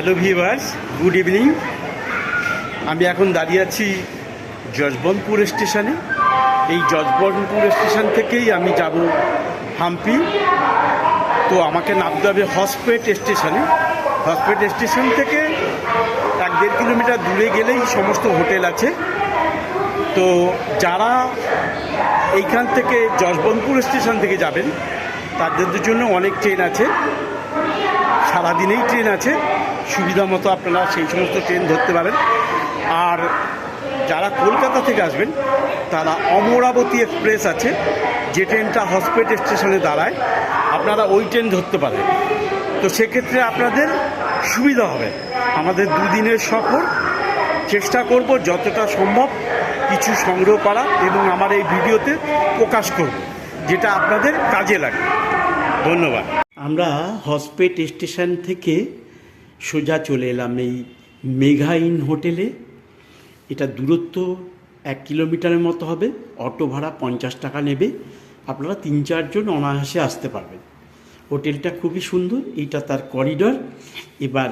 Hello viewers good evening আমি এখন দাঁড়িয়ে আছি যশবন্তপুর স্টেশনে। এই যশবন্তপুর স্টেশন থেকেই আমি যাব হাম্পি। তো আমাকে নামতে হবে হসপেট স্টেশনে। হসপেট স্টেশন থেকে এক দেড় কিলোমিটার দূরে গেলেই সমস্ত হোটেল আছে। তো যারা এইখান থেকে যশবন্তপুর স্টেশন থেকে যাবেন, তাদের জন্য অনেক ট্রেন আছে। সারাদিনেই ট্রেন আছে। সুবিধা মতো আপনারা সেই সমস্ত ট্রেন ধরতে পারেন। আর যারা কলকাতা থেকে আসবেন, তারা অমরাবতী এক্সপ্রেস আছে, যে ট্রেনটা হসপিট স্টেশনে দাঁড়ায়, আপনারা ওই ট্রেন ধরতে পারেন। তো সেক্ষেত্রে আপনাদের সুবিধা হবে। আমাদের দুদিনের সফর। চেষ্টা করব যতটা সম্ভব কিছু সংগ্রহ করা এবং আমার এই ভিডিওতে প্রকাশ করব, যেটা আপনাদের কাজে লাগে। ধন্যবাদ। আমরা হসপেট স্টেশন থেকে সোজা চলে এলাম এই মেঘা ইন হোটেলে। এটা দূরত্ব এক কিলোমিটারের মতো হবে, অটো ভাড়া পঞ্চাশ টাকা নেবে। আপনারা তিন চারজন অনায়াসে আসতে পারবেন। হোটেলটা খুবই সুন্দর এইটা তার করিডর। এবার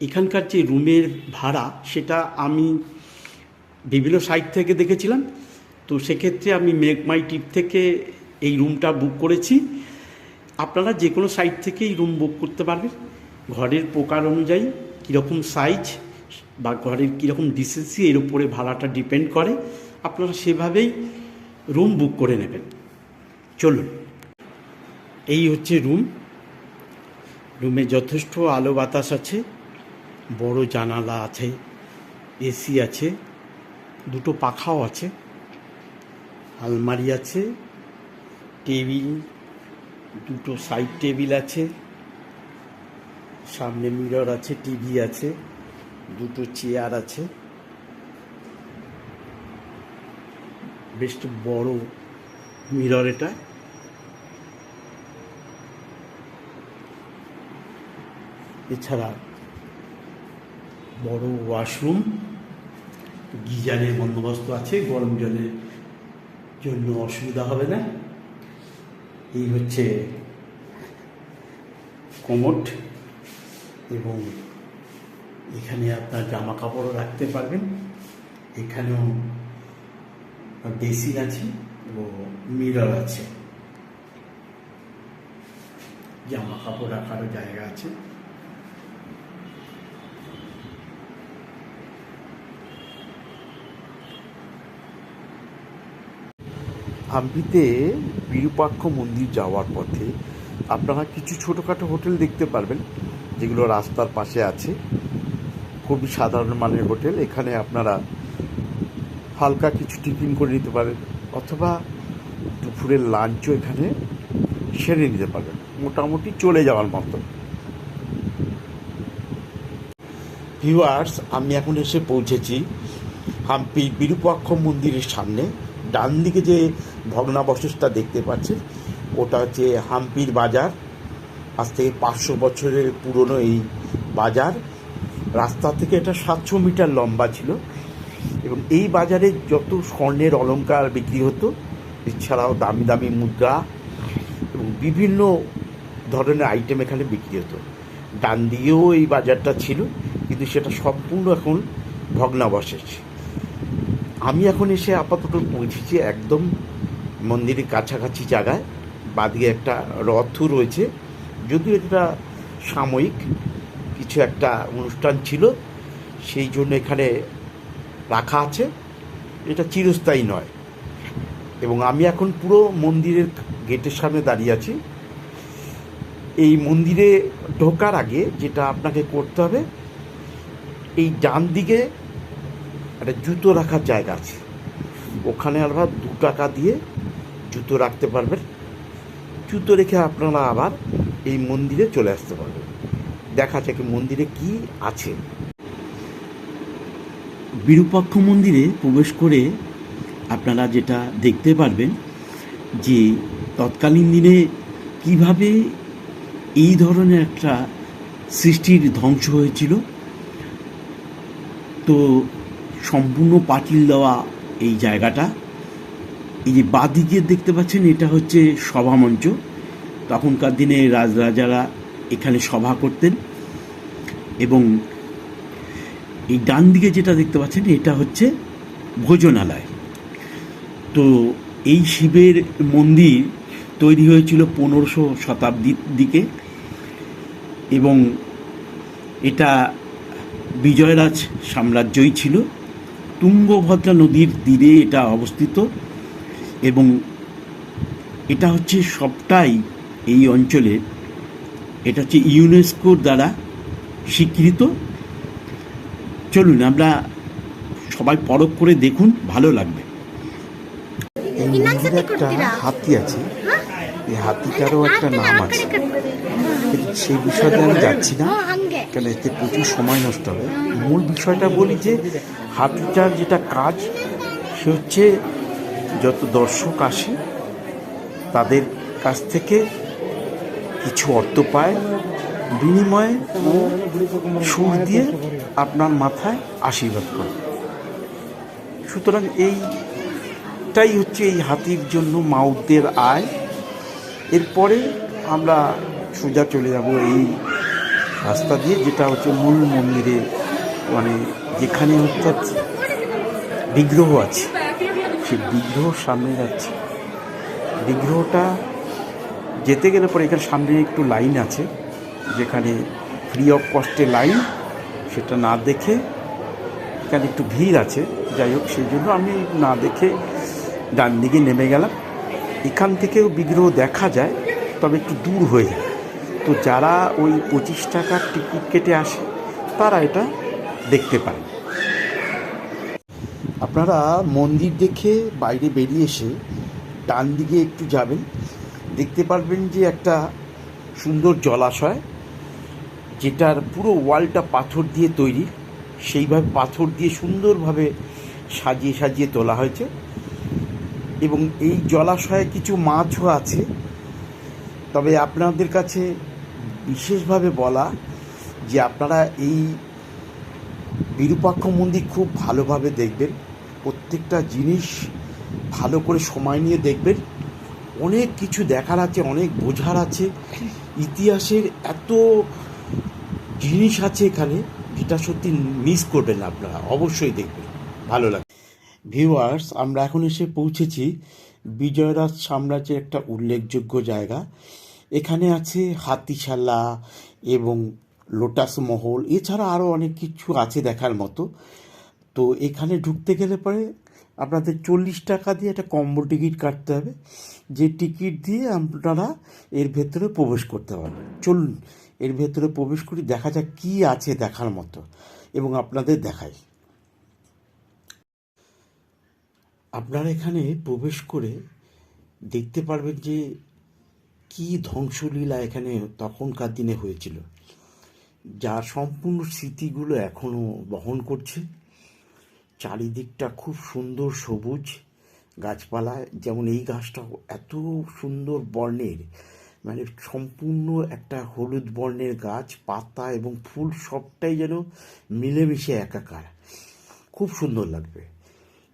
এখানকার যে রুমের ভাড়া, সেটা আমি বিভিন্ন সাইট থেকে দেখেছিলাম। তো সেক্ষেত্রে আমি মেক মাই টিপ থেকে এই রুমটা বুক করেছি। আপনারা যে কোনো সাইট থেকেই রুম বুক করতে পারবেন। ঘরের প্রকার অনুযায়ী কীরকম সাইজ বা ঘরের কীরকম ডিসেন্সি এর উপরে ভাড়াটা ডিপেন্ড করে, আপনারা সেভাবেই রুম বুক করে নেবেন। চলুন, এই হচ্ছে রুম রুমে যথেষ্ট আলো বাতাস আছে, বড় জানালা আছে এসি আছে, দুটো পাখাও আছে, আলমারি আছে, টেবিল, দুটো সাইড টেবিল আছে সামনে মিরর আছে, টিভি আছে, দুটো চেয়ার আছে। বেশ বড় মিরর এটা। এছাড়া বড় ওয়াশরুম, গিজারের বন্দোবস্ত আছে, গরম জলের জন্য অসুবিধা হবে না। এই হচ্ছে কোমোট এবং এখানে আপনার জামা কাপড়ও রাখতে পারবেন। এখানেও বেসিন আছে এবং মিরর আছে। জামা কাপড় রাখারও জায়গা আছে। হাম্পিতে বিরূপাক্ষ মন্দির যাওয়ার পথে আপনারা কিছু ছোটোখাটো হোটেল দেখতে পারবেন। যেগুলো রাস্তার পাশে আছে, খুবই সাধারণ মানের হোটেল। এখানে আপনারা হালকা কিছু টিফিন করে নিতে পারেন, অথবা দুপুরের লাঞ্চও এখানে সেরে নিতে পারবেন। মোটামুটি চলে যাওয়ার মতো। ভিউয়ার্স, আমি এখন এসে পৌঁছেছি হাম্পি বিরূপাক্ষ মন্দিরের সামনে। ডান দিকে যে ভগ্নাবশেষটা দেখতে পাচ্ছেন, ওটা হচ্ছে হাম্পির বাজার। আজ থেকে পাঁচশো বছরের পুরনো এই বাজার। রাস্তা থেকে এটা সাতশো মিটার লম্বা ছিল। এবং এই বাজারে যত স্বর্ণের অলঙ্কার বিক্রি হতো, এছাড়াও দামি দামি মুদ্রা এবং বিভিন্ন ধরনের আইটেম এখানে বিক্রি হতো। ডান দিয়েও এই বাজারটা ছিল, কিন্তু সেটা সম্পূর্ণ এখন ভগ্নাবশেষ। আমি এখন এসে আপাতত পৌঁছেছি একদম মন্দিরের কাছাকাছি জায়গায়। বাদিকে একটা রথ রয়েছে। যদিও এটা সাময়িক কিছু একটা অনুষ্ঠান ছিল, সেই জন্য এখানে রাখা আছে। এটা চিরস্থায়ী নয়। এবং আমি এখন পুরো মন্দিরের গেটের সামনে দাঁড়িয়ে আছি। এই মন্দিরে ঢোকার আগে যেটা আপনাকে করতে হবে, এই ডান দিকে একটা জুতো রাখার জায়গা আছে। ওখানে আবার দু টাকা দিয়ে জুতো রাখতে পারবেন। জুতো রেখে আপনারা আবার এই মন্দিরে চলে আসতে পারবে। দেখা যাক মন্দিরে কি আছে। বিরূপাক্ষ মন্দিরে প্রবেশ করে আপনারা যেটা দেখতে পারবেন যে তৎকালীন দিনে কীভাবে এই ধরনের একটা সৃষ্টির ধ্বংস হয়েছিল। তো সম্পূর্ণ পাটিল দেওয়া এই জায়গাটা। এই যে বাদিকে দেখতে পাচ্ছেন, এটা হচ্ছে সভামঞ্চ তখনকার দিনে রাজরাজারা এখানে সভা করতেন এবং এই ডান দিকে যেটা দেখতে পাচ্ছেন, এটা হচ্ছে ভোজনালয়। তো এই শিবের মন্দির তৈরি হয়েছিল পনেরোশো শতাব্দীর দিকে এবং এটা বিজয়রাজ সাম্রাজ্যই ছিল। তুঙ্গভদ্রা নদীর তীরে এটা অবস্থিত এবং এটা হচ্ছে সবটাই এই অঞ্চলে এটা হচ্ছে ইউনেস্কোর দ্বারা স্বীকৃত। চলুন আমরা সবাই পরখ করে দেখুন ভালো লাগবে। এই মন্দিরে একটা হাতি আছে। এই হাতিটারও একটা নাম আছে। সেই বিষয়টা আমি যাচ্ছি না। কেন এতে প্রচুর সময় নষ্ট হবে। মূল বিষয়টা বলি যে হাতিটার যেটা কাজ সে হচ্ছে যত দর্শক আসে তাদের কাছ থেকে কিছু অর্থ পায়, বিনিময়ে ও সুর দিয়ে আপনার মাথায় আশীর্বাদ করে। সুতরাং এইটাই হচ্ছে এই হাতির জন্য মাউদের আয়। এরপরে আমরা সোজা চলে যাব এই রাস্তা দিয়ে, যেটা হচ্ছে মূল মন্দিরে মানে যেখানে হচ্ছে বিগ্রহ আছে। সেই বিগ্রহর সামনে যাচ্ছে। বিগ্রহটা যেতে গেলে পরে এখানে সামনে একটু লাইন আছে, যেখানে ফ্রি অফ কস্টে লাইন, সেটা না দেখে এখানে একটু ভিড় আছে। যাই হোক, সেই জন্য আমি না দেখে ডান দিকে নেমে গেলাম। এখান থেকেও বিগ্রহ দেখা যায়, তবে একটু দূর হয়ে যায়। তো যারা ওই পঁচিশ টাকার টিকিট কেটে আসে, তারা এটা দেখতে পারে। আপনারা মন্দির দেখে বাইরে বেরিয়ে এসে ডান দিকে একটু যাবেন। দেখতে পারবেন যে একটা সুন্দর জলাশয়, যেটার পুরো ওয়ালটা পাথর দিয়ে তৈরি। সেইভাবে পাথর দিয়ে সুন্দরভাবে সাজিয়ে সাজিয়ে তোলা হয়েছে। এবং এই জলাশয়ে কিছু মাছও আছে। তবে আপনাদের কাছে বিশেষভাবে বলা যে আপনারা এই বিরূপাক্ষ মন্দির খুব ভালোভাবে দেখবেন। প্রত্যেকটা জিনিস ভালো করে সময় নিয়ে দেখবেন। অনেক কিছু দেখার আছে, অনেক বোঝার আছে। ইতিহাসের এত জিনিস আছে এখানে যেটা সত্যি মিস করবেন আপনারা, অবশ্যই দেখবেন, ভালো লাগে ভিউয়ার্স আমরা এখন এসে পৌঁছেছি বিজয়রাজ সাম্রাজ্যের একটা উল্লেখযোগ্য জায়গা। এখানে আছে হাতিশালা এবং লোটাস মহল, এছাড়া আরও অনেক কিছু আছে দেখার মতো। তো এখানে ঢুকতে গেলে পরে আপনাদের চল্লিশ টাকা দিয়ে একটা কম্বো টিকিট কাটতে হবে, যে টিকিট দিয়ে আপনারা এর ভেতরে প্রবেশ করতে পারবেন। চলুন, এর ভেতরে প্রবেশ করি, দেখা যাক কী আছে দেখার মতো এবং আপনাদের দেখাই। আপনারা এখানে প্রবেশ করে দেখতে পারবেন যে কি ধ্বংসলীলা এখানে তখনকার দিনে হয়েছিল। যার সম্পূর্ণ স্মৃতিগুলো এখনও বহন করছে। চারিদিকটা খুব সুন্দর সবুজ গাছপালা। যেমন এই গাছটা এত সুন্দর বর্ণের মানে সম্পূর্ণ একটা হলুদ বর্ণের গাছ, পাতা এবং ফুল সবটাই যেন মিলেমিশে একাকার। খুব সুন্দর লাগবে।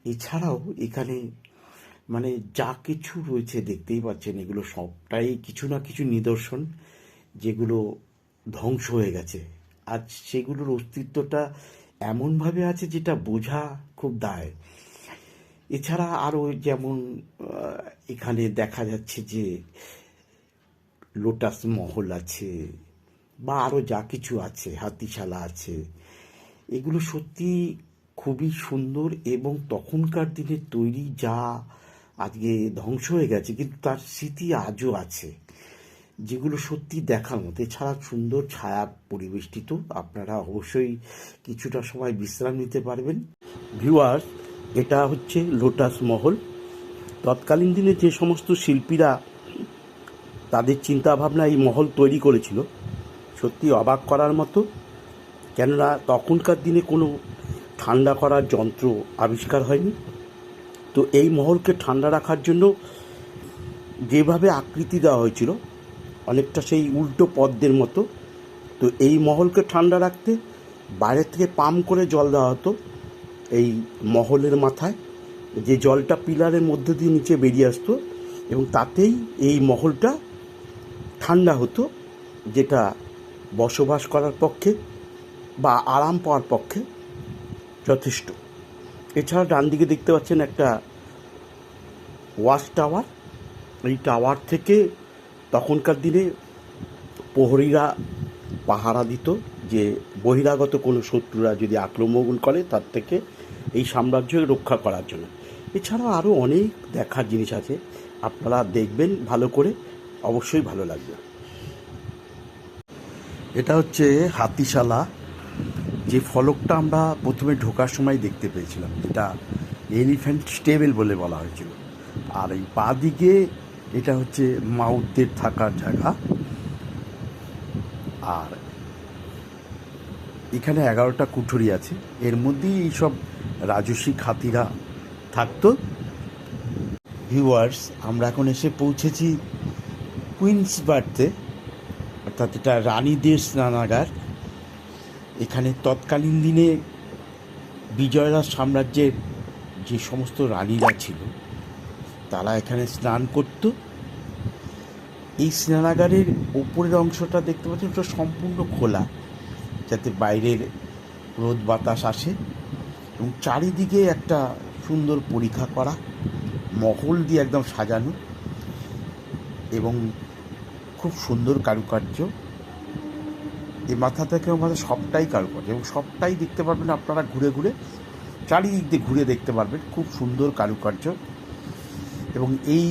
এছাড়াও এখানে মানে যা কিছু রয়েছে দেখতেই পাচ্ছেন, এগুলো সবটাই কিছু না কিছু নিদর্শন যেগুলো ধ্বংস হয়ে গেছে। আজ সেগুলোর অস্তিত্বটা এমনভাবে আছে যেটা বোঝা খুব দায়। এছাড়া আরও যেমন এখানে দেখা যাচ্ছে যে লোটাস মহল আছে বা আরও যা কিছু আছে, হাতিশালা আছে, এগুলো সত্যি খুবই সুন্দর এবং তখনকার দিনে তৈরি যা আজকে ধ্বংস হয়ে গেছে, কিন্তু তার স্মৃতি আজও আছে। যেগুলো সত্যি দেখার মতো। এছাড়া সুন্দর ছায়া পরিবেষ্টিত। আপনারা অবশ্যই কিছুটা সময় বিশ্রাম নিতে পারবেন। ভিউয়ার্স এটা হচ্ছে লোটাস মহল তৎকালীন দিনে যে সমস্ত শিল্পীরা তাদের চিন্তাভাবনা এই মহল তৈরি করেছিল, সত্যি অবাক করার মতো। কেননা, তখনকার দিনে কোনো ঠান্ডা করার যন্ত্র আবিষ্কার হয়নি। তো এই মহলকে ঠান্ডা রাখার জন্য যেভাবে আকৃতি দেওয়া হয়েছিল অনেকটা সেই উল্টো পদ্মের মতো। তো এই মহলকে ঠান্ডা রাখতে বাইরে থেকে পাম্প করে জল দেওয়া হতো এই মহলের মাথায়। যে জলটা পিলারের মধ্যে দিয়ে নিচে বেরিয়ে আসতো এবং তাতেই এই মহলটা ঠান্ডা হতো, যেটা বসবাস করার পক্ষে বা আরাম পাওয়ার পক্ষে যথেষ্ট। এছাড়া ডান দিকে দেখতে পাচ্ছেন একটা ওয়াচ টাওয়ার। এই টাওয়ার থেকে তখনকার দিনে প্রহরীরা পাহারা দিত যে বহিরাগত কোনো শত্রুরা যদি আক্রমণ করে তার থেকে এই সাম্রাজ্য রক্ষা করার জন্য। এছাড়াও আরও অনেক দেখার জিনিস আছে। আপনারা দেখবেন ভালো করে, অবশ্যই ভালো লাগবে। এটা হচ্ছে হাতিশালা, যে ফলকটা আমরা প্রথমে ঢোকার সময় দেখতে পেয়েছিলাম, যেটা এলিফ্যান্ট স্টেবেল বলে বলা হয়েছিল। আর এই বাঁ দিকে এটা হচ্ছে মাউথদের থাকার জায়গা। আর এখানে এগারোটা কুঠুরি আছে। এর মধ্যেই এইসব রাজস্বিক খাতিরা থাকতো। ভিউয়ার্স আমরা এখন এসে পৌঁছেছি কুইন্স বার্থে অর্থাৎ এটা রানীদের স্নানাগার। এখানে তৎকালীন দিনে বিজয়রাজ সাম্রাজ্যের যে সমস্ত রানীরা ছিল তারা এখানে স্নান করত। এই স্নানাগারের উপরের অংশটা দেখতে পাচ্ছেন ওটা সম্পূর্ণ খোলা, যাতে বাইরের রোদ বাতাস আসে এবং চারিদিকে একটা সুন্দর পরীক্ষা করা, মহল দিয়ে একদম সাজানো এবং খুব সুন্দর কারুকার্য। এই মাথা থেকে মাথা সবটাই কারুকার্য এবং সবটাই দেখতে পারবেন আপনারা ঘুরে ঘুরে, চারিদিক দিয়ে ঘুরে দেখতে পারবেন। খুব সুন্দর কারুকার্য। এবং এই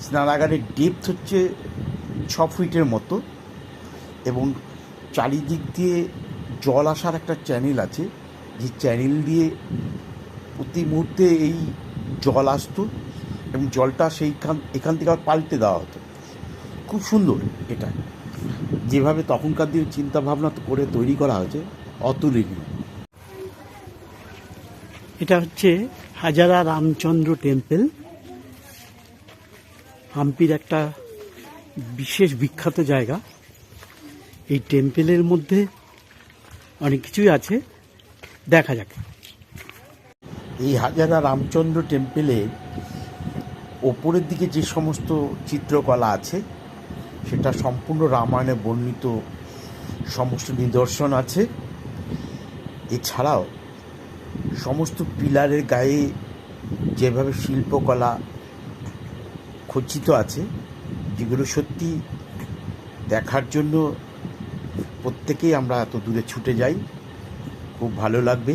স্নানাগারের ডেপথ হচ্ছে ছ ফিটের মতো এবং চারিদিক দিয়ে জল আসার একটা চ্যানেল আছে। যে চ্যানেল দিয়ে প্রতি মুহূর্তে এই জল আসতো এবং জলটা সেইখান এখান থেকে আবার পাল্টে দেওয়া হতো। খুব সুন্দর এটা। যেভাবে তখনকার দিনে চিন্তাভাবনা করে তৈরি করা হয়েছে, অতুলনীয়। এটা হচ্ছে হাজারা রামচন্দ্র টেম্পল। হাম্পির একটা বিশেষ বিখ্যাত জায়গা। এই টেম্পেলের মধ্যে অনেক কিছুই আছে। দেখা যাক। এই হাজারা রামচন্দ্র টেম্পেলের ওপরের দিকে যে সমস্ত চিত্রকলা আছে, সেটা সম্পূর্ণ রামায়ণে বর্ণিত সমস্ত নিদর্শন আছে। এছাড়াও সমস্ত পিলারের গায়ে যেভাবে শিল্পকলা খচিত আছে, যেগুলো সত্যি দেখার জন্য প্রত্যেকেই আমরা এত দূরে ছুটে যাই। খুব ভালো লাগবে।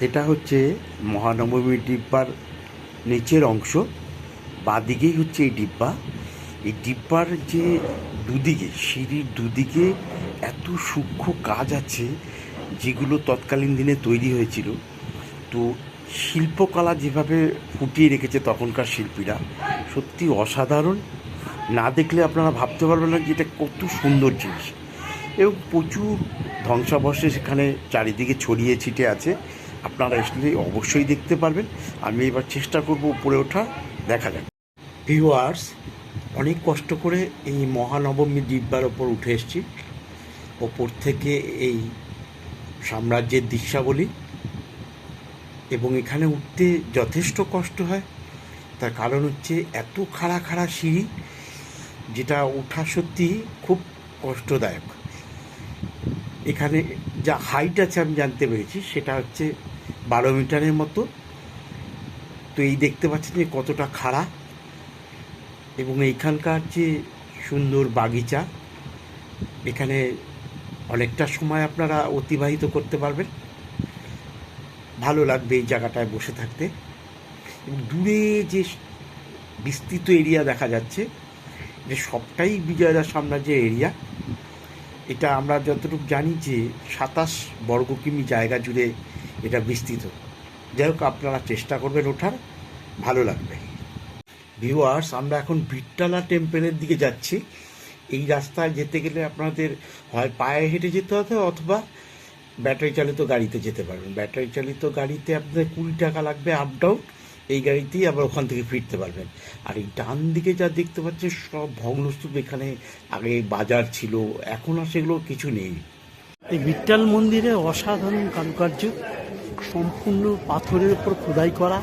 এটা হচ্ছে মহানবমী ডিব্বার নিচের অংশ। বাদিকেই হচ্ছে এই ডিব্বা। এই ডিব্বার যে দুদিকে, সিঁড়ির দুদিকে এত সূক্ষ্ম কাজ আছে, যেগুলো তৎকালীন দিনে তৈরি হয়েছিল। তো শিল্পকলা যেভাবে ফুটিয়ে রেখেছে তখনকার শিল্পীরা, সত্যি অসাধারণ। না দেখলে আপনারা ভাবতে পারবেন না যে এটা কত সুন্দর জিনিস। এবং প্রচুর ধ্বংসাবশেষ সেখানে চারিদিকে ছড়িয়ে ছিটে আছে। আপনারা আসলে অবশ্যই দেখতে পারবেন। আমি এবার চেষ্টা করব উপরে ওঠা, দেখা যাক। ভিউয়ার্স, অনেক কষ্ট করে এই মহানবমী দিব্যার ওপর উঠে এসেছি। ওপর থেকে এই সাম্রাজ্যের দৃশ্যাবলী। এবং এখানে উঠতে যথেষ্ট কষ্ট হয়। তার কারণ হচ্ছে এত খাড়া খাড়া সিঁড়ি, যেটা ওঠা সত্যি খুব কষ্টদায়ক। এখানে যা হাইট আছে আমি জানতে পেরেছি, সেটা হচ্ছে বারো মিটারের মতো। তো এই দেখতে পাচ্ছেন যে কতটা খাড়া। এবং এইখানকার যে সুন্দর বাগিচা, এখানে অনেকটা সময় আপনারা অতিবাহিত করতে পারবেন। ভালো লাগবে এই জায়গাটায় বসে থাকতে। দূরে যে বিস্তৃত এরিয়া দেখা যাচ্ছে, যে সবটাই বিজয়দার সাম্রাজ্যের এরিয়া। এটা আমরা যতটুকু জানি যে সাতাশ বর্গ কিমি জায়গা জুড়ে এটা বিস্তৃত। যাই হোক, আপনারা চেষ্টা করবেন ওঠার, ভালো লাগবে। ভিউয়ার্স, আমরা এখন বিট্টালা টেম্পেলের দিকে যাচ্ছি। এই রাস্তায় যেতে গেলে আপনাদের হয় পায়ে হেঁটে যেতে হবে অথবা ব্যাটারি চালিত গাড়িতে যেতে পারবেন। ব্যাটারি চালিত গাড়িতে আপনাদের কুড়ি টাকা লাগবে আপ ডাউন এই গাড়িতেই আবার ওখান থেকে ফিরতে পারবেন। আর এই ডান দিকে যা দেখতে পাচ্ছেন, সব ভগ্নস্তূপ এখানে আগে বাজার ছিল, এখন আর সেগুলো কিছু নেই। এই বিট্টাল মন্দিরে অসাধারণ কারুকার্য, সম্পূর্ণ পাথরের উপর খোদাই করা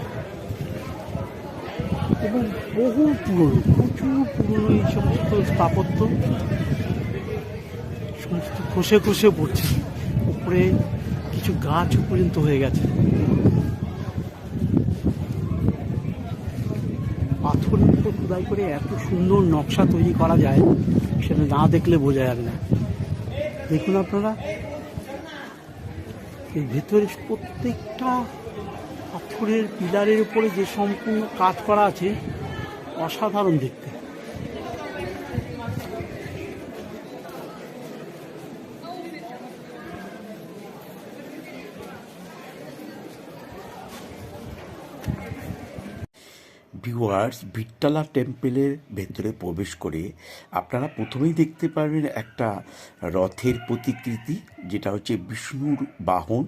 এবং বহু পুরনো, প্রচুর পুরনো এই সমস্ত স্থাপত্য সমস্ত খসে খসে পড়ছে। উপরে কিছু গাছ পর্যন্ত হয়ে গেছে। পাথর উপর খোদাই করে এত সুন্দর নকশা তৈরি করা যায়, সেটা না দেখলে বোঝা যাবে না। দেখুন আপনারা এই ভেতরে প্রত্যেকটা পাথরের পিলারের উপরে যে সম্পূর্ণ কাজ করা আছে, অসাধারণ দেখতে। ভিউয়ার্স ভিট্টালা টেম্পেলের ভেতরে প্রবেশ করে আপনারা প্রথমেই দেখতে পারবেন একটা রথের প্রতিকৃতি, যেটা হচ্ছে বিষ্ণুর বাহন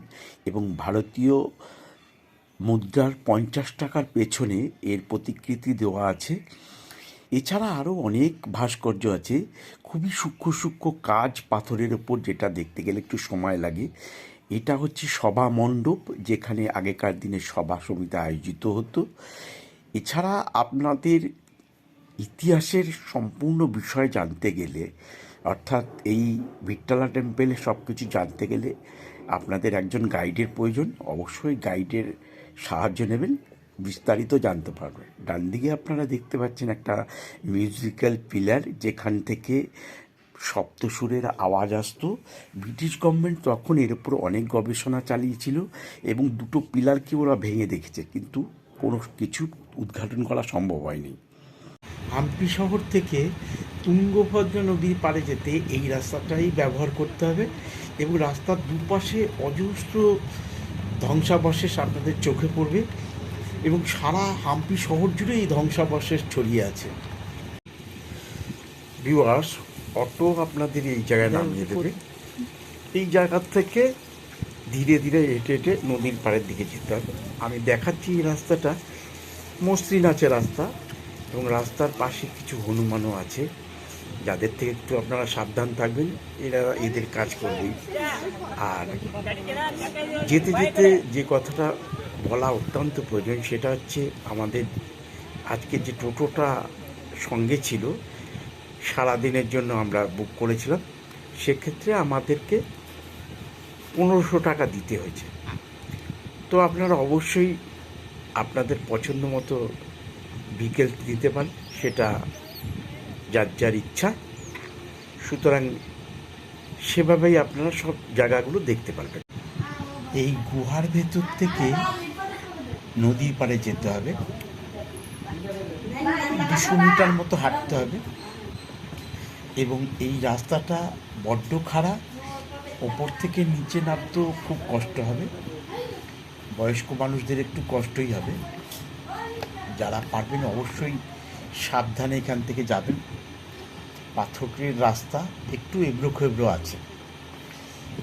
এবং ভারতীয় মুদ্রার পঞ্চাশ টাকার পেছনে এর প্রতিকৃতি দেওয়া আছে। এছাড়া আরও অনেক ভাস্কর্য আছে। খুবই সূক্ষ্ম সূক্ষ্ম কাজ পাথরের ওপর যেটা দেখতে গেলে একটু সময় লাগে। এটা হচ্ছে সভা মণ্ডপ, যেখানে আগেকার দিনে সভা সমিতি আয়োজিত হতো। এছাড়া আপনাদের ইতিহাসের সম্পূর্ণ বিষয় জানতে গেলে, অর্থাৎ এই ভিক্টালা টেম্পেলে সব কিছু জানতে গেলে আপনাদের একজন গাইডের প্রয়োজন। অবশ্যই গাইডের সাহায্য নেবেন, বিস্তারিত জানতে পারবেন। ডান দিকে আপনারা দেখতে পাচ্ছেন একটা মিউজিক্যাল পিলার, যেখান থেকে সপ্তসুরের আওয়াজ আসতো। ব্রিটিশ গভর্নমেন্ট তখন এর উপর অনেক গবেষণা চালিয়েছিল এবং দুটো পিলারকে ওরা ভেঙে দেখেছে। কিন্তু কোনো কিছু উদ্ঘাটন করা সম্ভব হয়নি। হাম্পি শহর থেকে তুঙ্গভদ্র নদীর পাড়ে যেতে এই রাস্তাটাই ব্যবহার করতে হবে এবং রাস্তার দুপাশে অজস্র ধ্বংসাবশেষ আপনাদের চোখে পড়বে এবং সারা হাম্পি শহর জুড়ে এই ধ্বংসাবশেষ ছড়িয়ে আছে। ভিউয়ার্স অটো আপনাদের এই জায়গায় নামিয়ে দেবে। এই জায়গার থেকে ধীরে ধীরে হেঁটে হেঁটে নদীর পাড়ের দিকে যেতে হবে। আমি দেখাচ্ছি এই রাস্তাটা। মসৃণ আছে রাস্তা এবং রাস্তার পাশে কিছু হনুমানও আছে। যাদের থেকে একটু আপনারা সাবধান থাকবেন, এরা এদের কাজ করবেই। আর যেতে যেতে যে কথাটা বলা অত্যন্ত প্রয়োজন, সেটা হচ্ছে আমাদের আজকে যে টোটোটা সঙ্গে ছিল সারা দিনের জন্য আমরা বুক করেছিলাম। সেক্ষেত্রে আমাদেরকে পনেরোশো টাকা দিতে হয়েছে। তো আপনারা অবশ্যই আপনাদের পছন্দ মতো বিকেল দিতে পারেন, সেটা যার যার ইচ্ছা। সুতরাং সেভাবেই আপনারা সব জায়গাগুলো দেখতে পারবেন। এই গুহার ভেতর থেকে নদীর পাড়ে যেতে হবে। দুশো মিটার মতো হাঁটতে হবে। এবং এই রাস্তাটা বড্ড খাড়া। ওপর থেকে নিচে নামতেও খুব কষ্ট হবে। বয়স্ক মানুষদের একটু কষ্টই হবে। যারা পারবেন অবশ্যই সাবধানে এখান থেকে যাবেন। পাথরের রাস্তা একটু এবড়ো খেবড়ো আছে।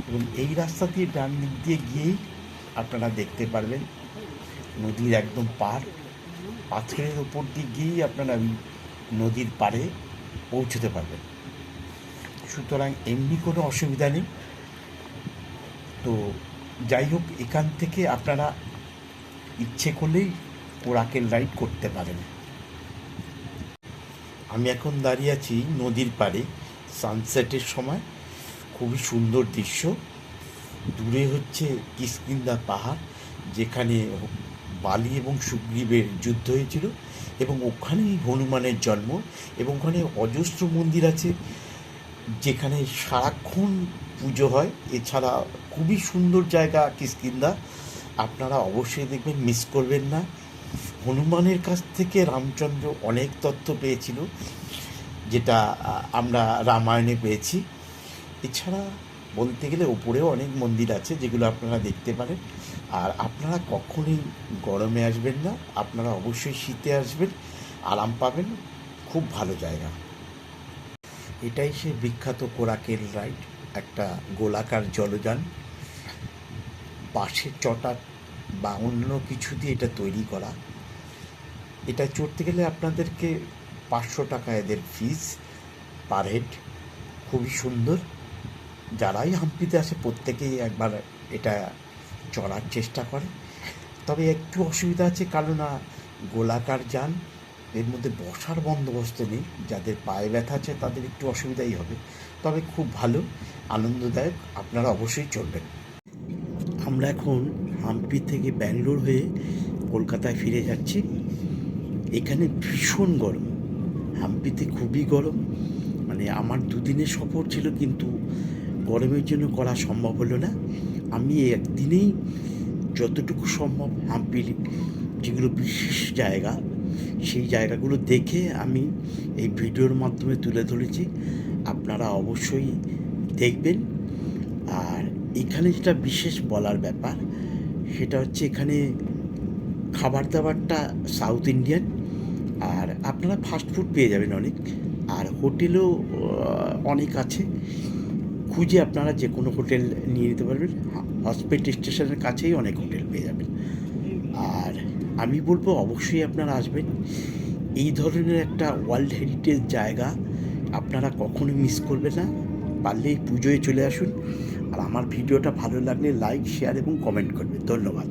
এবং এই রাস্তা দিয়ে ডান দিক দিয়ে গিয়েই আপনারা দেখতে পারবেন নদীর একদম পার। পাথরের ওপর দিয়ে গিয়েই আপনারা ওই নদীর পাড়ে পৌঁছতে পারবেন। সুতরাং এমনি কোনো অসুবিধা নেই। তো যাই হোক, এখান থেকে আপনারা ইচ্ছে করলেই ওরাকেল রাইড করতে পারেন। আমি এখন দাঁড়িয়ে আছি নদীর পাড়ে। সানসেটের সময়। খুবই সুন্দর দৃশ্য। দূরে হচ্ছে কিসকিন্দা পাহাড়, যেখানে বালি এবং সুগ্রীবের যুদ্ধ হয়েছিল এবং ওখানেই হনুমানের জন্ম এবং ওখানে অজস্র মন্দির আছে, যেখানে সারাক্ষণ পুজো হয়। এছাড়া খুবই সুন্দর জায়গা কিসকিন্দা আপনারা অবশ্যই দেখবেন মিস করবেন না। হনুমানের কাছ থেকে রামচন্দ্র অনেক তথ্য পেয়েছিল, যেটা আমরা রামায়ণে পেয়েছি। এছাড়া বলতে গেলে ওপরেও অনেক মন্দির আছে, যেগুলো আপনারা দেখতে পারেন। আর আপনারা কখনোই গরমে আসবেন না, আপনারা অবশ্যই শীতে আসবেন, আরাম পাবেন। খুব ভালো জায়গা। এটাই সে বিখ্যাত কোরাকেল রাইড। একটা গোলাকার জলযান। বাঁশের চটা বা অন্য কিছু দিয়ে এটা তৈরি করা। এটা চড়তে গেলে আপনাদেরকে পাঁচশো টাকা এদের ফিস পার হেড খুবই সুন্দর। যারাই হাম্পিতে আসে, প্রত্যেকেই একবার এটা চড়ার চেষ্টা করে। তবে একটু অসুবিধা আছে কারণ গোলাকার যান, এর মধ্যে বসার বন্দোবস্ত নেই। যাদের পায়ে ব্যথা আছে, তাদের একটু অসুবিধাই হবে। তবে খুব ভালো। আনন্দদায়ক, আপনারা অবশ্যই চলবেন। আমরা এখন হাম্পি থেকে ব্যাঙ্গালোর হয়ে কলকাতায় ফিরে যাচ্ছি। এখানে ভীষণ গরম। হাম্পিতে খুবই গরম। মানে আমার দুদিনের সফর ছিল, কিন্তু গরমের জন্য করা সম্ভব হলো না। আমি একদিনেই যতটুকু সম্ভব হাম্পির যেগুলো বিশেষ জায়গা, সেই জায়গাগুলো দেখে আমি এই ভিডিওর মাধ্যমে তুলে ধরেছি। আপনারা অবশ্যই দেখবেন। আর এখানে যেটা বিশেষ বলার ব্যাপার, সেটা হচ্ছে এখানে খাবার দাবারটা সাউথ ইন্ডিয়ান আর আপনারা ফাস্ট ফুড পেয়ে যাবেন অনেক। আর হোটেলও অনেক আছে। খুঁজে আপনারা যে কোনো হোটেল নিয়ে নিতে পারবেন। হসপিটাল স্টেশনের কাছেই অনেক হোটেল পেয়ে যাবেন। আর আমি বলব অবশ্যই আপনারা আসবেন। এই ধরনের একটা ওয়ার্ল্ড হেরিটেজ জায়গা আপনারা কখনো মিস করবেন না। পারলে এই পুজোয় চলে আসুন। আর আমার ভিডিওটা ভালো লাগলে লাইক শেয়ার এবং কমেন্ট করবে ধন্যবাদ।